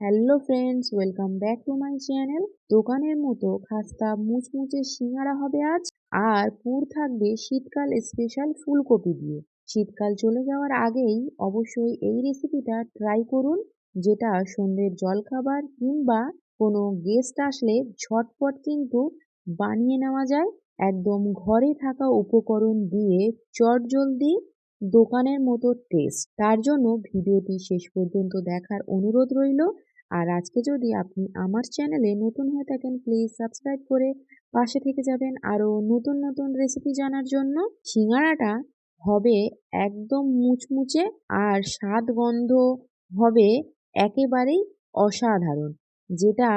Hello friends welcome back to my channel দোকানের মতো খাস্তা, মুচমুচে সিঙ্গারা হবে আজ। আর পুর থাকবে শীতকাল স্পেশাল ফুলকপি দিয়ে। শীতকাল চলে যাওয়ার আগেই অবশ্যই এই রেসিপিটা ট্রাই করুন, যেটা সন্ধ্যের জলখাবার কিংবা কোনো গেস্ট আসলে ঝটপট কিন্তু বানিয়ে নেওয়া যায়। একদম ঘরে থাকা উপকরণ দিয়ে চটজলদি দোকানের মতো টেস্ট তার জন্য ভিডিওটি শেষ পর্যন্ত দেখার অনুরোধ রইল। আর আজকে যদি আপনি আমার চ্যানেলে নতুন হয়ে থাকেন প্লিজ সাবস্ক্রাইব করে পাশে থেকে যাবেন। আরও নতুন নতুন রেসিপি জানার জন্য সিঙ্গারাটা হবে একদম মুচমুচে আর স্বাদ গন্ধ হবে একেবারেই অসাধারণ, যেটা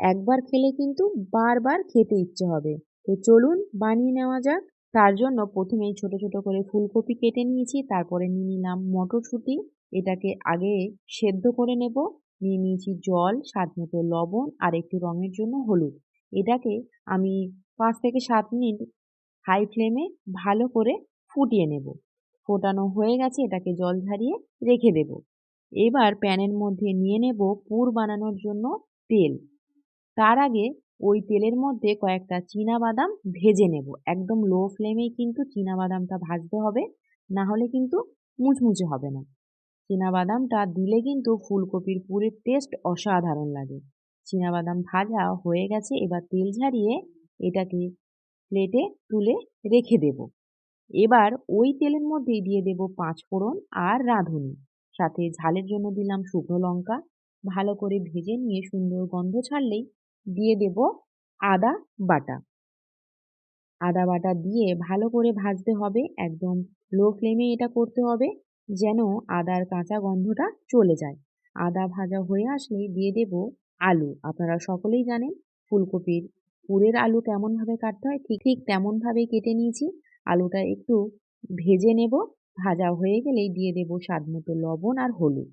একবার খেলে কিন্তু বারবার খেতে ইচ্ছে হবে। তো চলুন বানিয়ে নেওয়া যাক। তার জন্য প্রথমেই ছোট ছোট করে ফুলকপি কেটে নিয়েছি, তারপরে নিয়ে নিলাম মটরশুঁটি। এটাকে আগে সেদ্ধ করে নেব। নিয়ে নিয়েছি জল, স্বাদ মতো লবণ আর একটু রঙের জন্য হলুদ। এটাকে আমি পাঁচ থেকে সাত মিনিট হাই ফ্লেমে ভালো করে ফুটিয়ে নেব। ফোটানো হয়ে গেছে, এটাকে জল ঝারিয়ে রেখে দেব। এবার প্যানের মধ্যে নিয়ে নেব পুর বানানোর জন্য তেল। তার আগে ওই তেলের মধ্যে কয়েকটা বাদাম ভেজে নেব। একদম লো ফ্লেমেই কিন্তু বাদামটা ভাজতে হবে, না হলে কিন্তু মুচমুচে হবে না। বাদামটা দিলে কিন্তু ফুলকপির পুরের টেস্ট অসাধারণ লাগে। বাদাম ভাজা হয়ে গেছে, এবার তেল ঝারিয়ে এটাকে প্লেটে তুলে রেখে দেব। এবার ওই তেলের মধ্যেই দিয়ে দেব পাঁচ ফোড়ন আর রাঁধুনি। সাথে ঝালের জন্য দিলাম শুকনো লঙ্কা। ভালো করে ভেজে নিয়ে সুন্দর গন্ধ ছাড়লেই দিয়ে দেব আদা বাটা। আদা বাটা দিয়ে ভালো করে ভাজতে হবে, একদম লো ফ্লেমে এটা করতে হবে। যেন আদার কাঁচা গন্ধটা চলে যায়। আদা ভাজা হয়ে আসলেই দিয়ে দেব আলু। আপনারা সকলেই জানেন ফুলকপির পুরের আলু কেমনভাবে কাটতে হয়, ঠিক ঠিক তেমনভাবেই কেটে নিয়েছি। আলুটা একটু ভেজে নেব, ভাজা হয়ে গেলেই দিয়ে দেব স্বাদ মতো লবণ আর হলুদ।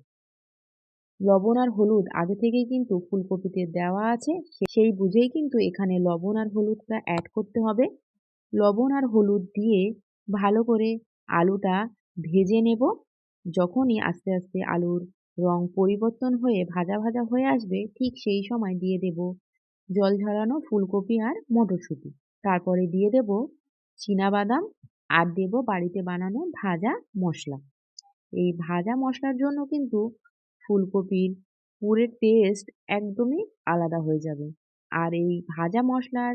লবণ আর হলুদ আগে থেকেই কিন্তু ফুলকপিতে দেওয়া আছে সেই বুঝেই কিন্তু এখানে লবণ আর হলুদটা অ্যাড করতে হবে। লবণ আর হলুদ দিয়ে ভালো করে আলুটা ভেজে নেব। যখনই আস্তে আস্তে আলুর রং পরিবর্তন হয়ে ভাজা ভাজা হয়ে আসবে, ঠিক সেই সময় দিয়ে দেব জল ঝরানো ফুলকপি আর মটরশুঁটি। তারপরে দিয়ে দেব বাদাম আর দেব বাড়িতে বানানো ভাজা মশলা। এই ভাজা মশলার জন্য কিন্তু ফুলকপির পুরের টেস্ট একদমই আলাদা হয়ে যাবে। আর এই ভাজা মশলার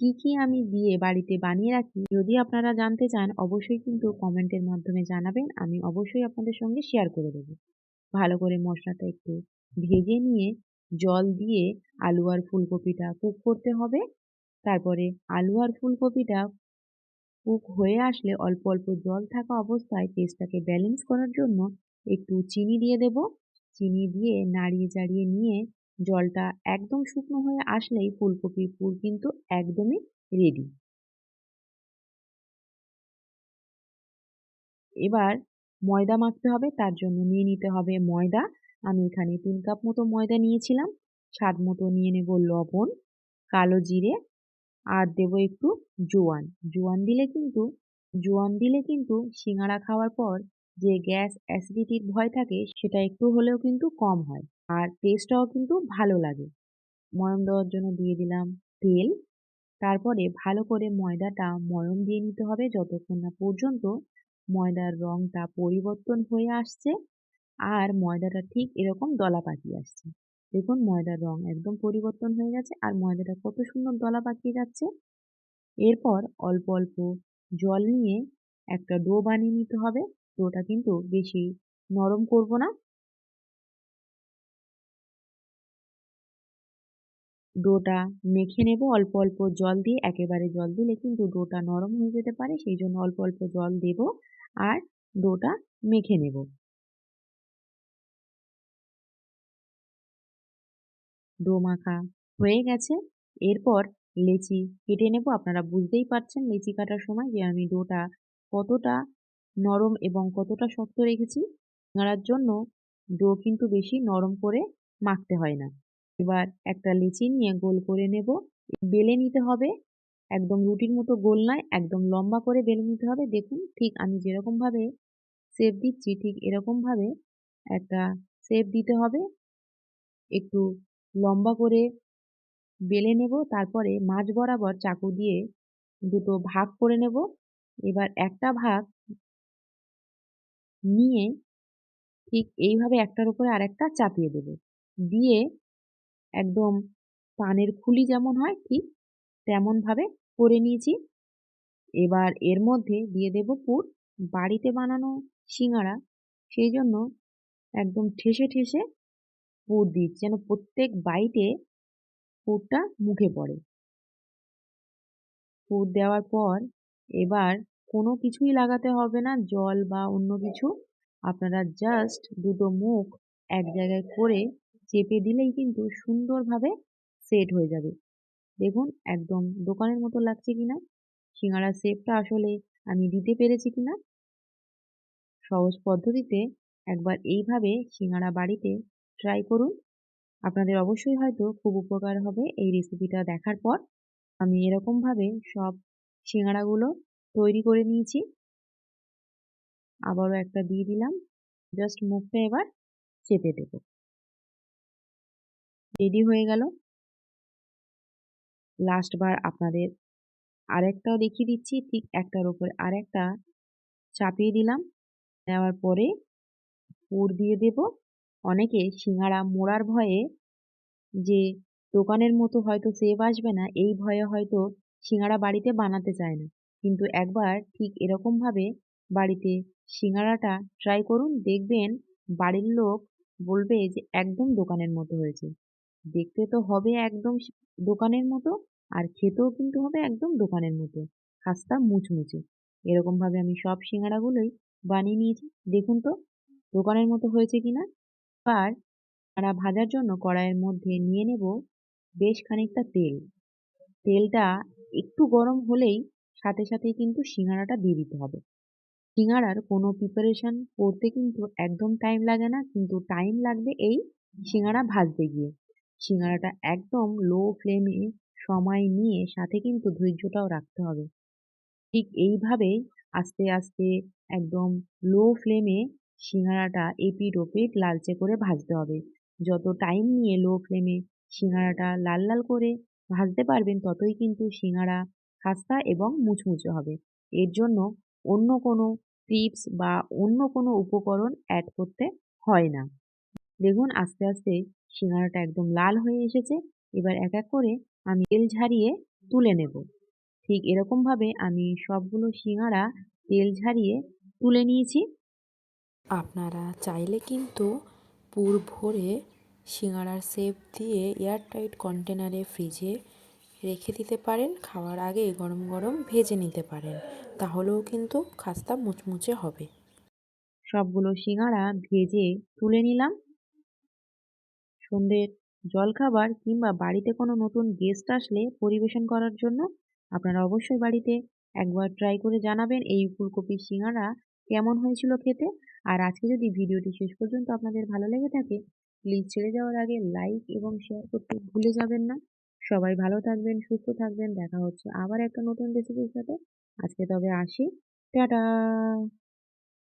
কি কি আমি দিয়ে বাড়িতে বানিয়ে রাখি যদি আপনারা জানতে চান, অবশ্যই কিন্তু কমেন্টের মাধ্যমে জানাবেন। আমি অবশ্যই আপনাদের সঙ্গে শেয়ার করে দেবো। ভালো করে মশলাটা একটু ভেজে নিয়ে জল দিয়ে আলু আর ফুলকপিটা কুক করতে হবে। তারপরে আলু আর ফুলকপিটা কুক হয়ে আসলে অল্প অল্প জল থাকা অবস্থায় পেস্টটাকে ব্যালেন্স করার জন্য একটু চিনি দিয়ে দেব। চিনি দিয়ে নাড়িয়ে চাড়িয়ে নিয়ে জলটা একদম শুকনো হয়ে আসলেই ফুলকপির পুর কিন্তু একদমই রেডি এবার ময়দা মাখতে হবে, তার জন্য নিয়ে নিতে হবে ময়দা। আমি এখানে তিন কাপ মতো ময়দা নিয়েছিলাম, স্বাদ মতো নিয়ে নেব লবণ, কালো জিরে আর দেব একটু জোয়ান। জোয়ান দিলে কিন্তু, জোয়ান দিলে কিন্তু সিঙ্গাড়া খাওয়ার পর যে গ্যাস অ্যাসিডিটির ভয় থাকে, সেটা একটু হলেও কিন্তু কম হয়। আর টেস্টটাও কিন্তু ভালো লাগে। ময়ম দেওয়ার জন্য দিয়ে দিলাম তেল। তারপরে ভালো করে ময়দাটা ময়ম দিয়ে নিতে হবে যতক্ষণ না পর্যন্ত ময়দার রঙটা পরিবর্তন হয়ে আসছে আর ময়দাটা ঠিক এরকম দলা পাকিয়ে আসছে। দেখুন ময়দার রং একদম পরিবর্তন হয়ে গেছে আর ময়দাটা কত সুন্দর দলা পাকিয়ে যাচ্ছে। এরপর অল্প অল্প জল নিয়ে একটা ডো বানিয়ে নিতে হবে। ডোটা কিন্তু বেশি নরম করব না। ডোটা মেখে নেব। অল্প অল্প জল দিয়ে, একেবারে জল দিলে কিন্তু ডোটা নরম হয়ে যেতে পারে, সেই জন্য অল্প অল্প জল দেব আর ডোটা মেখে নেব। ডো মাখা হয়ে গেছে। এরপর লেচি কেটে নেব। আপনারা বুঝতেই পারছেন লেচি কাটার সময় যে আমি ডোটা কতটা নরম এবং কতটা শক্ত রেখেছি। নাড়ার জন্য ডো কিন্তু বেশি নরম করে মাখতে হয় না। এবার একটা লিচি নিয়ে গোল করে নেব। বেলে নিতে হবে। একদম রুটির মতো গোল নয়, একদম লম্বা করে বেলে নিতে হবে। দেখুন, ঠিক আমি যেরকমভাবে শেপ দিচ্ছি, ঠিক এরকমভাবে একটা শেপ দিতে হবে। একটু লম্বা করে বেলে নেব, তারপরে মাঝ বরাবর চাকু দিয়ে দুটো ভাগ করে নেব। এবার একটা ভাগ নিয়ে ঠিক এইভাবে একটার উপরে আরেকটা চাপিয়ে দেব। দিয়ে একদম পানের খুলি যেমন হয়, ঠিক তেমনভাবে করে নিয়েছি। এবার এর মধ্যে দিয়ে দেব পুর। বাড়িতে বানানো সিঙাড়া সেই জন্য একদম ঠেসে ঠেসে পুর দিচ্ছি যেন প্রত্যেক বাইটে পুরটা মুখে পড়ে। পুর দেওয়ার পর এবার কোনো কিছুই লাগাতে হবে না, জল বা অন্য কিছু। আপনারা জাস্ট দুটো মুখ এক জায়গায় করে চেপে দিলেই কিন্তু সুন্দরভাবে সেট হয়ে যাবে। দেখুন, একদম দোকানের মতো লাগছে কিনা, সিঙ্গারার শেপটা আসলে আমি দিতে পেরেছি কিনা। সহজ পদ্ধতিতে একবার এইভাবে সিঙ্গারা বাড়িতে ট্রাই করুন। আপনাদের অবশ্যই হয়তো খুব উপকার হবে এই রেসিপিটা দেখার পর। আমি এরকমভাবে সব সিঙ্গারাগুলো তৈরি করে নিয়েছি। আবারও একটা দিয়ে দিলাম। জাস্ট মুখটা এবার চেপে দেব। রেডি হয়ে গেল। লাস্টবার আপনাদের আরেকটাও দেখিয়ে দিচ্ছি, ঠিক একটার উপর আরেকটা চাপিয়ে দিলাম। দেওয়ার পরে পুর দিয়ে দেব। অনেকে সিঙ্গারা মোড়ার ভয়ে যে দোকানের মতো হয়তো সেভ আসবে না, এই ভয়ে হয়তো সিঙ্গারা বাড়িতে বানাতে চায় না। কিন্তু একবার ঠিক এরকমভাবে বাড়িতে সিঙ্গারাটা ট্রাই করুন, দেখবেন বাড়ির লোক বলবে যে একদম দোকানের মতো হয়েছে। দেখতে তো হবে একদম দোকানের মতো, আর খেতেও কিন্তু হবে একদম দোকানের মতো। খাস্তা মুচমুচে। এরকমভাবে আমি সব সিঙ্গারাগুলোই বানিয়ে নিয়েছি। দেখুন তো, দোকানের মতো হয়েছে কিনা? আর সিঙ্গারা ভাজার জন্য কড়াইয়ের মধ্যে নিয়ে নেব বেশ খানিকটা তেল। তেলটা একটু গরম হলেই সাথে সাথেই কিন্তু সিঙ্গারাটা দিয়ে দিতে হবে। সিঙ্গারার কোনো প্রিপারেশন করতে কিন্তু একদম টাইম লাগে না, কিন্তু টাইম লাগবে এই সিঙ্গারা ভাজতে গিয়ে। সিঙ্গারাটা একদম লো ফ্লেমে সময় নিয়ে সাথে কিন্তু ধৈর্যটাও রাখতে হবে। ঠিক এইভাবেই আস্তে আস্তে একদম লো ফ্লেমে সিঙ্গারাটা এপিট ওপিট লালচে করে ভাজতে হবে। যত টাইম নিয়ে লো ফ্লেমে সিঙ্গারাটা লাল লাল করে ভাজতে পারবেন, ততই কিন্তু সিঙ্গারা খাস্তা এবং মুচমুচে হবে। এর জন্য অন্য কোনো টিপস বা অন্য কোনো উপকরণ অ্যাড করতে হয় না। দেখুন আস্তে আস্তে সিঙ্গারাটা একদম লাল হয়ে এসেছে। এবার এক এক করে আমি তেল ঝারিয়ে তুলে নেব। ঠিক এরকমভাবে আমি সবগুলো সিঙ্গারা তেল ঝারিয়ে তুলে নিয়েছি। আপনারা চাইলে কিন্তু পুর ভরে সিঙ্গারার শেপ দিয়ে এয়ারটাইট কন্টেনারে ফ্রিজে রেখে দিতে পারেন। খাওয়ার আগে গরম গরম ভেজে নিতে পারেন। তাহলেও কিন্তু খাস্তা মুচমুচে হবে। সবগুলো সিঙ্গারা ভেজে তুলে নিলাম। সন্ধ্যের জলখাবার কিংবা বাড়িতে কোনো নতুন গেস্ট আসলে পরিবেশন করার জন্য আপনারা অবশ্যই বাড়িতে একবার ট্রাই করে জানাবেন এই ফুলকপির সিঙ্গারা কেমন হয়েছিল খেতে। আর আজকে যদি ভিডিওটি শেষ পর্যন্ত আপনাদের ভালো লেগে থাকে প্লিজ ছেড়ে যাওয়ার আগে লাইক এবং শেয়ার করতে ভুলে যাবেন না। সবাই ভালো থাকবেন, সুস্থ থাকবেন, দেখা হচ্ছে আবার একটা নতুন রেসিপির সাথে। আজকে তবে আসি। টাটা!